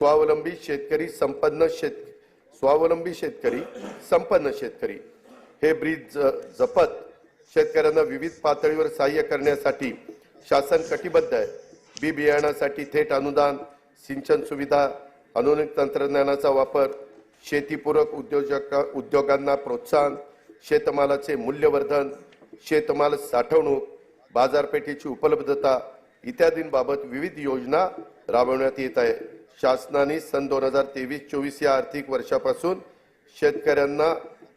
स्वावलंबी शेतकरी संपन्न शेत स्वावलंबी शेतकरी संपन्न शेतकरी. हे ब्रीद ज- जपत शेतकऱ्यांना विविध पातळीवर सहाय्य करण्यासाठी शासन कटिबद्ध आहे. बी बियाणासाठी थेट अनुदान सिंचन सुविधा आधुनिक तंत्रज्ञानाचा वापर शेतीपूरक उद्योजक उद्योगांना प्रोत्साहन शेतमालाचे मूल्यवर्धन शेतमाल साठवणूक बाजारपेठेची उपलब्धता इत्यादींबाबत विविध योजना राबवण्यात येत आहे. शासनाने सन दोन हजार तेवीस चोवीस या आर्थिक वर्षापासून शेतकऱ्यांना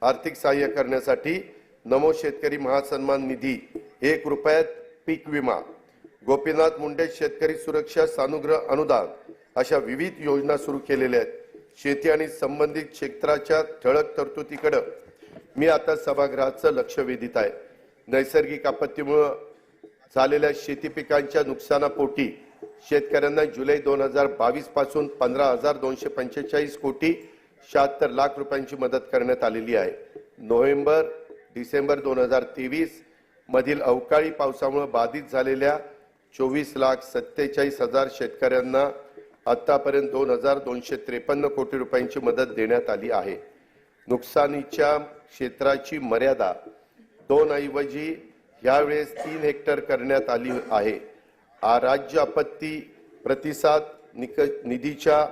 आर्थिक सहाय्य करण्यासाठी नमो शेतकरी महासन्मान निधी एक रुपयात पीक विमा गोपीनाथ मुंडे शेतकरी सुरक्षा सानुग्रह अनुदान अशा विविध योजना सुरू केलेल्या आहेत. शेती आणि संबंधित क्षेत्राच्या ठळक तरतुदीकडे मी आता सभागृहाचं लक्ष वेधित आहे. नैसर्गिक आपत्तीमुळं झालेल्या शेती पिकांच्या नुकसानापोटी शेतकऱ्यांना जुलै दोन हजार बावीसपासून पंधरा हजार दोनशे पंचेचाळीस कोटी शहात्तर लाख रुपयांची मदत करण्यात आलेली आहे. नोव्हेंबर डिसेंबर दोन हजार तेवीस मधील अवकाळी पावसामुळे बाधित झालेल्या चोवीस लाख सत्तेचाळीस हजार शेतकऱ्यांना आतापर्यंत दोन हजार दोनशे त्रेपन्न कोटी रुपयांची मदत देण्यात आली आहे. नुकसानीच्या क्षेत्राची मर्यादा दोन ऐवजी यावेळेस तीन हेक्टर करण्यात आली आहे. राज्य आपत्ती प्रतिसाद निक निधीच्या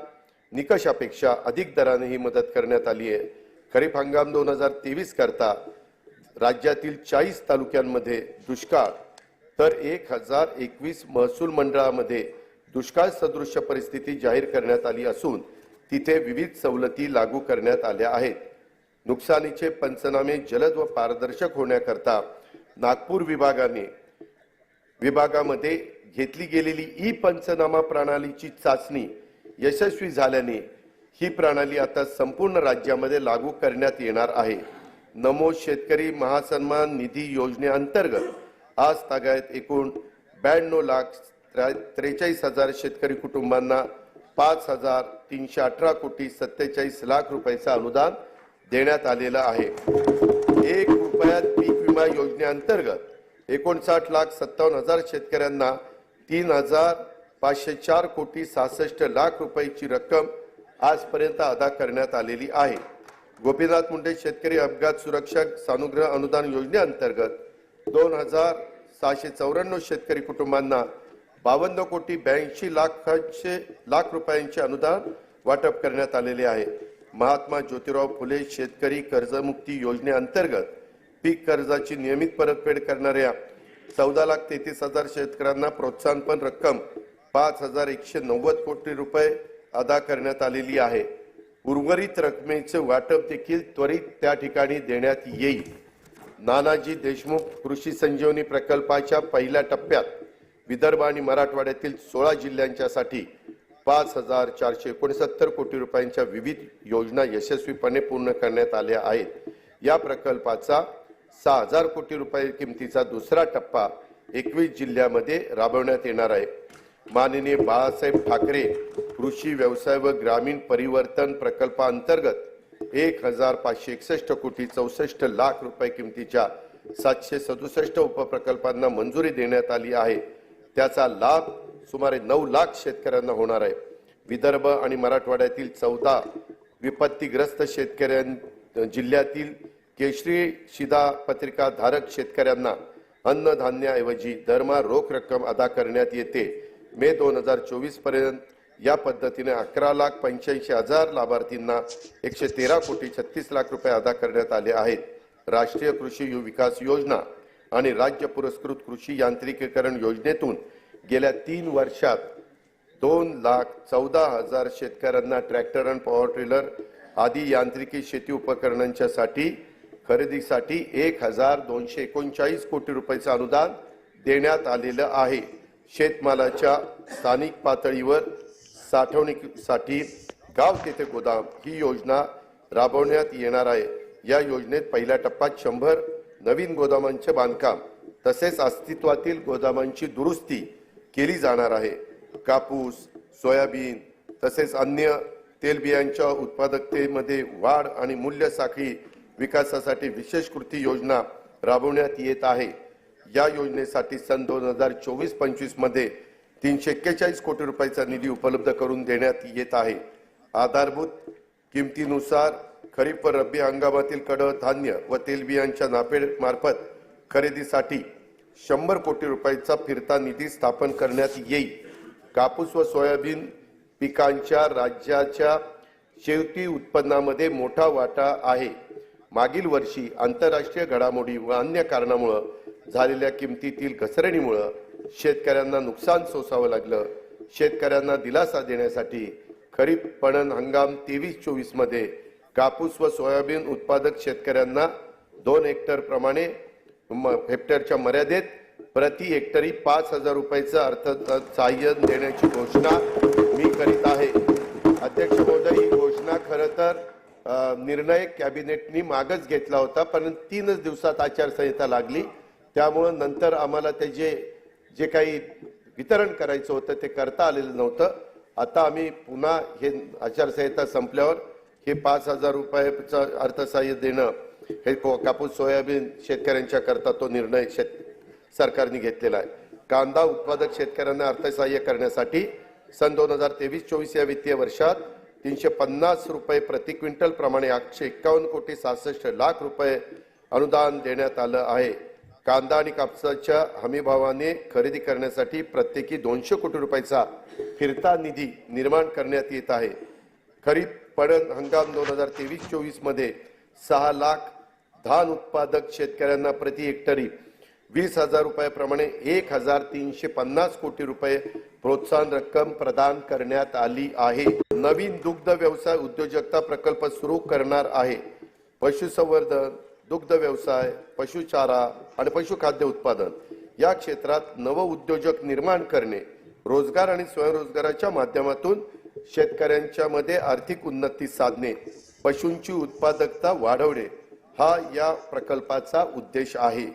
निकषापेक्षा अधिक दराने ही मदत करण्यात आली आहे. खरीप हंगाम दोन हजार तेवीस करता राज्यातील चाळीस तालुक्यांमध्ये दुष्काळ तर एक हजार एकवीस महसूल मंडळामध्ये दुष्काळ सदृश्य परिस्थिती जाहीर करण्यात आली असून तिथे विविध सवलती लागू करण्यात आल्या आहेत. नुकसानीचे पंचनामे जलद व पारदर्शक होण्याकरता नागपूर विभागाने विभागामध्ये घेतली गेलेली ई पंचनामा प्रणालीची चाचणी यशस्वी झाल्याने ही प्रणाली आता संपूर्ण राज्यामध्ये लागू करण्यात येणार आहे. नमो शेतकरी महासन्मान निधी योजनेअंतर्गत आज तागायत एकूण ब्याण्णव लाख त्र्या- त्रेचाळीस हजार शेतकरी कुटुंबांना पाच हजार तीनशे अठरा कोटी सत्तेचाळीस लाख रुपयाचं अनुदान देण्यात आलेलं आहे. एक रुपयात पीक विमा योजनेअंतर्गत एकोणसाठ लाख सत्तावन्न हजार शेतकऱ्यांना तीन हजार पाचशे चार कोटी सहासष्ट लाख रुपयाची रक्कम आजपर्यंत अदा करण्यात आलेली आहे. गोपीनाथ मुंडे शेतकरी अपघात सुरक्षा सानुग्रह अनुदान योजनेअंतर्गत दोन हजार सहाशे चौऱ्याण्णव शेतकरी कुटुंबांना बावन्न कोटी ब्याऐंशी लाखांचे लाख रुपयांचे अनुदान वाटप करण्यात आलेले आहे. महात्मा ज्योतिराव फुले शेतकरी कर्जमुक्ती योजनेअंतर्गत पीक कर्जाची नियमित परतफेड करणाऱ्या चौदा लाख तेहतीस हजार शेतकऱ्यांना प्रोत्साहनपण रक्कम पाच हजार एकशे नव्वद कोटी रुपये अदा करण्यात आलेली आहे. उर्वरित रकमेचे वाटप देखील त्वरित त्या ठिकाणी देण्यात येईल. नानाजी देशमुख कृषी संजीवनी प्रकल्पाच्या पहिल्या टप्प्यात विदर्भ आणि मराठवाड्यातील सोळा जिल्ह्यांच्यासाठी पाच हजार चारशे एकोणसत्तर कोटी रुपयांच्या विविध योजना यशस्वीपणे पूर्ण करण्यात आल्या आहेत. या प्रकल्पाचा सहा हजार कोटी रुपये किमतीचा दुसरा टप्पा एकवीस जिल्ह्यामध्ये राबवण्यात येणार आहे. माननीय बाळासाहेब ठाकरे कृषी व्यवसाय व ग्रामीण परिवर्तन प्रकल्पाअंतर्गत एक हजार पाचशे एकसष्ट कोटी चौसष्ट लाख रुपये किमतीच्या सातशे सदुसष्ट उपप्रकल्पांना मंजुरी देण्यात आली आहे. त्याचा लाभ सुमारे नऊ लाख शेतकऱ्यांना होणार आहे. विदर्भ आणि मराठवाड्यातील चौदा विपत्तीग्रस्त शेतकऱ्यां जिल्ह्यातील केशरी शिदा पत्रिका धारक शेतकऱ्यांना अन्नधान्याऐवजी दरमहा रोख रक्कम अदा करण्यात येते. मे दोन हजार चोवीसपर्यंत या पद्धतीने अकरा लाख पंच्याऐंशी हजार लाभार्थींना एकशे तेरा कोटी छत्तीस लाख रुपये अदा करण्यात आले आहेत. राष्ट्रीय कृषी विकास योजना आणि राज्य पुरस्कृत कृषी यांत्रिकीकरण योजनेतून गेल्या तीन वर्षात दोन लाख चौदा हजार शेतकऱ्यांना ट्रॅक्टर आणि पॉवर ट्रिलर आदी यांत्रिकी शेती उपकरणांच्यासाठी खरेदीसाठी एक हजार दोनशे एकोणचाळीस कोटी रुपयाचं अनुदान देण्यात आलेलं आहे. शेतमालाच्या स्थानिक पातळीवर साठवणुकीसाठी गाव तेथे गोदाम ही योजना राबवण्यात येणार आहे. या योजनेत पहिल्या टप्प्यात शंभर नवीन गोदामांचे बांधकाम तसेच अस्तित्वातील गोदामांची दुरुस्ती केली जाणार आहे. कापूस सोयाबीन तसेच अन्य तेलबियांच्या उत्पादकतेमध्ये वाढ आणि मूल्य साखळी विकासासाठी विशेष कृती योजना राबवण्यात येत आहे. या योजनेसाठी सन दोन हजार चोवीस पंचवीसमध्ये तीनशे एक्केचाळीस कोटी रुपयाचा निधी उपलब्ध करून देण्यात येत आहे. आधारभूत किमतीनुसार खरीप व रब्बी हंगामातील कडधान्य व तेलबियांच्या नाफेड मार्फत खरेदीसाठी शंभर कोटी रुपयाचा फिरता निधी स्थापन करण्यात येईल. कापूस व सोयाबीन पिकांच्या राज्याच्या शेवटी उत्पन्नामध्ये मोठा वाटा आहे. मागील वर्षी आंतरराष्ट्रीय घडामोडी व अन्य कारणामुळं झालेल्या किमतीतील घसरणीमुळं शेतकऱ्यांना नुकसान सोसावं लागलं. शेतकऱ्यांना दिलासा देण्यासाठी खरीप पणन हंगाम तेवीस चोवीसमध्ये कापूस व सोयाबीन उत्पादक शेतकऱ्यांना दोन हेक्टर प्रमाणे म- हेक्टरच्या मर्यादेत प्रति हेक्टरी पाच हजार रुपयाचं अर्थ सहाय्य देण्याची घोषणा मी करीत आहे. अध्यक्ष महोदय ही घोषणा खरं तर निर्णय कॅबिनेटनी मागच घेतला होता पण तीनच दिवसात आचारसंहिता लागली. त्यामुळं नंतर आम्हाला ते जे जे काही वितरण करायचं होतं ते करता आलेलं नव्हतं. आता आम्ही पुन्हा हे आचारसंहिता संपल्यावर हे पाच हजार रुपयाचं अर्थसहाय्य देणं हे को- कापूस सोयाबीन शेतकऱ्यांच्या करता तो निर्णय शेत सरकारने घेतलेला आहे. कांदा उत्पादक शेतकऱ्यांना अर्थसहाय्य करण्यासाठी सन दोन हजार तेवीस चोवीस या वित्तीय वर्षात तीनशे पन्नास रुपये प्रति क्विंटल प्रमाणे आठशे एक्कावन्न कोटी सहासष्ट लाख रुपये अनुदान देण्यात आलं आहे. कांदा आणि कापसाच्या हमीभावाने खरेदी करण्यासाठी प्रत्येकी दोनशे कोटी रुपयाचा फिरता निधी निर्माण करण्यात येत आहे. खरीप पणन हंगाम दोन हजार तेवीस चोवीसमध्ये सहा लाख धान उत्पादक शेतकऱ्यांना प्रति हेक्टरी वीस हजार रुपयाप्रमाणे एक हजार तीनशे पन्नास कोटी रुपये प्रोत्साहन रक्कम प्रदान करण्यात आली आहे. नवीन दुग्ध व्यवसाय उद्योजकता प्रकल्प सुरू करणार आहे. पशुसंवर्धन दुग्ध व्यवसाय पशुचारा आणि पशुखाद्य उत्पादन या क्षेत्रात नव उद्योजक निर्माण करणे रोजगार आणि स्वयंरोजगाराच्या माध्यमातून शेतकऱ्यांच्या मध्ये आर्थिक उन्नती साधणे पशूंची उत्पादकता वाढवणे हा या प्रकल्पाचा उद्देश आहे.